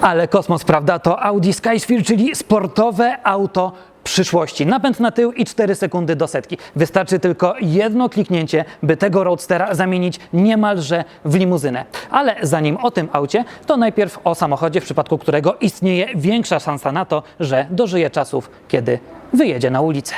Ale kosmos, prawda? To Audi Skysphere, czyli sportowe auto przyszłości. Napęd na tył i 4 sekundy do setki. Wystarczy tylko jedno kliknięcie, by tego roadstera zamienić niemalże w limuzynę. Ale zanim o tym aucie, to najpierw o samochodzie, w przypadku którego istnieje większa szansa na to, że dożyje czasów, kiedy wyjedzie na ulicę.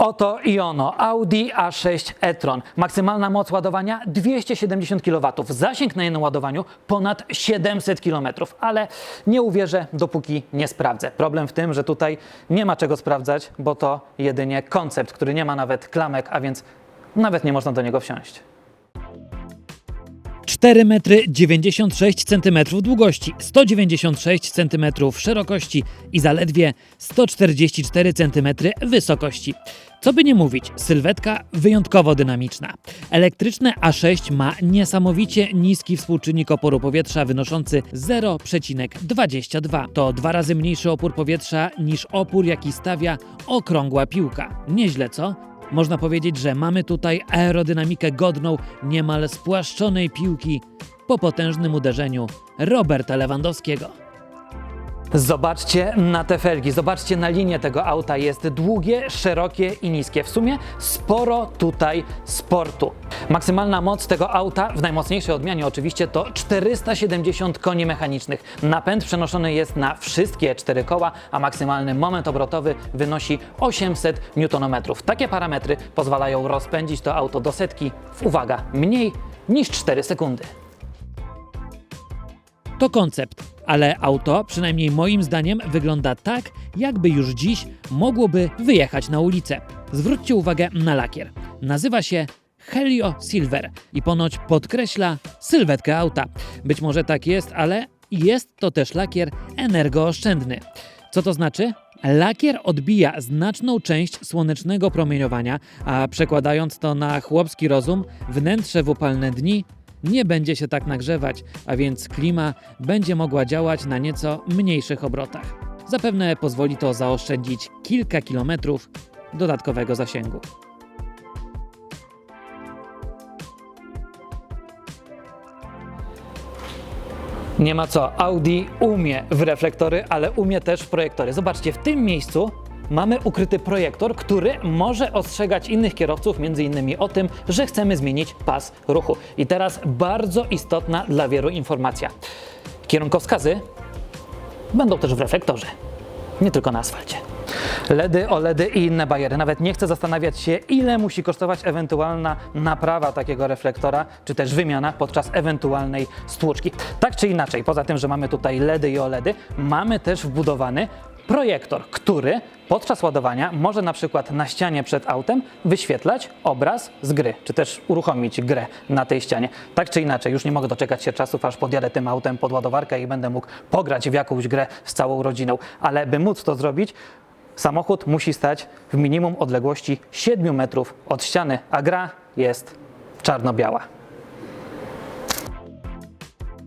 Oto i ono, Audi A6 e-tron. Maksymalna moc ładowania 270 kW. Zasięg na jednym ładowaniu ponad 700 km. Ale nie uwierzę, dopóki nie sprawdzę. Problem w tym, że tutaj nie ma czego sprawdzać, bo to jedynie koncept, który nie ma nawet klamek, a więc nawet nie można do niego wsiąść. 4 metry 96 cm długości, 196 cm szerokości i zaledwie 144 cm wysokości. Co by nie mówić, sylwetka wyjątkowo dynamiczna. Elektryczne A6 ma niesamowicie niski współczynnik oporu powietrza wynoszący 0,22. To dwa razy mniejszy opór powietrza niż opór, jaki stawia okrągła piłka. Nieźle, co? Można powiedzieć, że mamy tutaj aerodynamikę godną niemal spłaszczonej piłki po potężnym uderzeniu Roberta Lewandowskiego. Zobaczcie na te felgi, zobaczcie na linię tego auta. Jest długie, szerokie i niskie. W sumie sporo tutaj sportu. Maksymalna moc tego auta, w najmocniejszej odmianie oczywiście, to 470 koni mechanicznych. Napęd przenoszony jest na wszystkie cztery koła, a maksymalny moment obrotowy wynosi 800 Nm. Takie parametry pozwalają rozpędzić to auto do setki w, uwaga, mniej niż 4 sekundy. To koncept, ale auto, przynajmniej moim zdaniem, wygląda tak, jakby już dziś mogłoby wyjechać na ulicę. Zwróćcie uwagę na lakier. Nazywa się Helio Silver i ponoć podkreśla sylwetkę auta. Być może tak jest, ale jest to też lakier energooszczędny. Co to znaczy? Lakier odbija znaczną część słonecznego promieniowania, a przekładając to na chłopski rozum, wnętrze w upalne dni nie będzie się tak nagrzewać, a więc klima będzie mogła działać na nieco mniejszych obrotach. Zapewne pozwoli to zaoszczędzić kilka kilometrów dodatkowego zasięgu. Nie ma co, Audi umie w reflektory, ale umie też w projektory. Zobaczcie, w tym miejscu mamy ukryty projektor, który może ostrzegać innych kierowców, innymi o tym, że chcemy zmienić pas ruchu. I teraz bardzo istotna dla wielu informacja. Kierunkowskazy będą też w reflektorze, nie tylko na asfalcie. LEDy, OLEDy i inne bariery. Nawet nie chcę zastanawiać się, ile musi kosztować ewentualna naprawa takiego reflektora, czy też wymiana podczas ewentualnej stłuczki. Tak czy inaczej, poza tym, że mamy tutaj LEDy i OLEDy, mamy też wbudowany projektor, który podczas ładowania może na przykład na ścianie przed autem wyświetlać obraz z gry, czy też uruchomić grę na tej ścianie. Tak czy inaczej, już nie mogę doczekać się czasów, aż podjadę tym autem pod ładowarkę i będę mógł pograć w jakąś grę z całą rodziną. Ale by móc to zrobić, samochód musi stać w minimum odległości 7 metrów od ściany, a gra jest czarno-biała.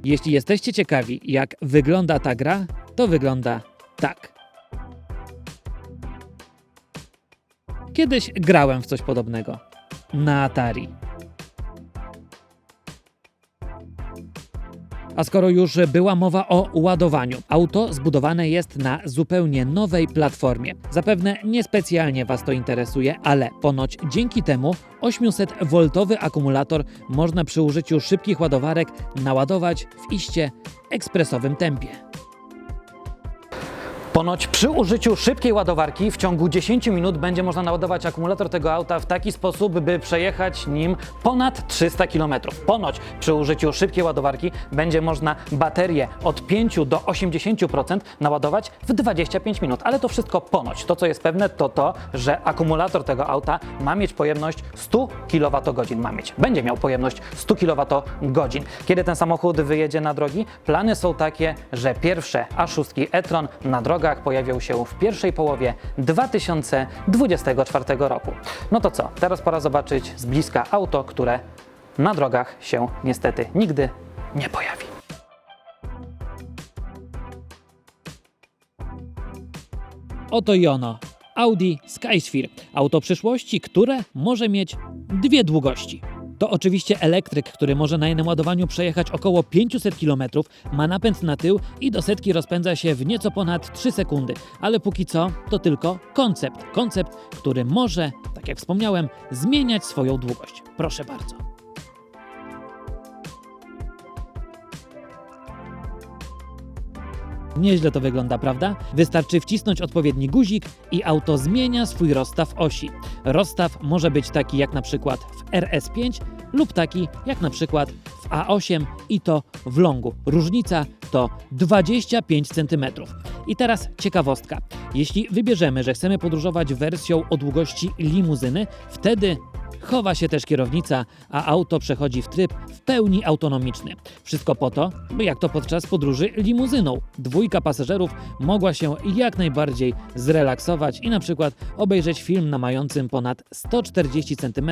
Jeśli jesteście ciekawi, jak wygląda ta gra, to wygląda tak. Kiedyś grałem w coś podobnego. Na Atari. A skoro już była mowa o ładowaniu, auto zbudowane jest na zupełnie nowej platformie. Zapewne niespecjalnie Was to interesuje, ale ponoć dzięki temu 800-woltowy akumulator można przy użyciu szybkich ładowarek naładować w iście ekspresowym tempie. Ponoć przy użyciu szybkiej ładowarki w ciągu 10 minut będzie można naładować akumulator tego auta w taki sposób, by przejechać nim ponad 300 km. Ponoć przy użyciu szybkiej ładowarki będzie można baterię od 5 do 80% naładować w 25 minut. Ale to wszystko ponoć. To, co jest pewne, to to, że akumulator tego auta ma mieć pojemność 100 kWh. Ma mieć. Będzie miał pojemność 100 kWh. Kiedy ten samochód wyjedzie na drogi? Plany są takie, że pierwsze A6 e-tron na drogach pojawią się w pierwszej połowie 2024 roku. No to co? Teraz pora zobaczyć z bliska auto, które na drogach się niestety nigdy nie pojawi. Oto i ono. Audi Skysphere, auto przyszłości, które może mieć dwie długości. To oczywiście elektryk, który może na jednym ładowaniu przejechać około 500 km, ma napęd na tył i do setki rozpędza się w nieco ponad 3 sekundy. Ale póki co to tylko koncept. Koncept, który może, tak jak wspomniałem, zmieniać swoją długość. Proszę bardzo. Nieźle to wygląda, prawda? Wystarczy wcisnąć odpowiedni guzik i auto zmienia swój rozstaw osi. Rozstaw może być taki jak na przykład w RS5 lub taki jak na przykład w A8 i to w longu. Różnica to 25 cm. I teraz ciekawostka. Jeśli wybierzemy, że chcemy podróżować wersją o długości limuzyny, wtedy chowa się też kierownica, a auto przechodzi w tryb w pełni autonomiczny. Wszystko po to, by jak to podczas podróży limuzyną. Dwójka pasażerów mogła się jak najbardziej zrelaksować i na przykład obejrzeć film na mającym ponad 140 cm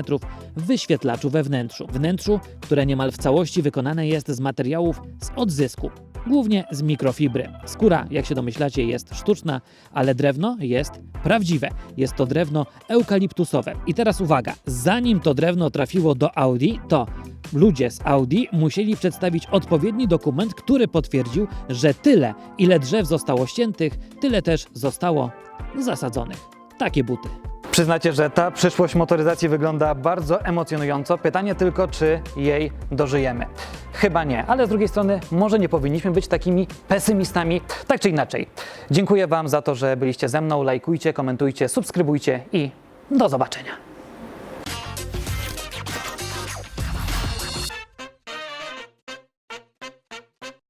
wyświetlaczu we wnętrzu. Wnętrzu, które niemal w całości wykonane jest z materiałów z odzysku. Głównie z mikrofibry. Skóra, jak się domyślacie, jest sztuczna, ale drewno jest prawdziwe. Jest to drewno eukaliptusowe. I teraz uwaga, zanim to drewno trafiło do Audi, to ludzie z Audi musieli przedstawić odpowiedni dokument, który potwierdził, że tyle, ile drzew zostało ściętych, tyle też zostało zasadzonych. Takie buty. Przyznacie, że ta przyszłość motoryzacji wygląda bardzo emocjonująco. Pytanie tylko, czy jej dożyjemy. Chyba nie, ale z drugiej strony może nie powinniśmy być takimi pesymistami, tak czy inaczej. Dziękuję Wam za to, że byliście ze mną. Lajkujcie, komentujcie, subskrybujcie i do zobaczenia.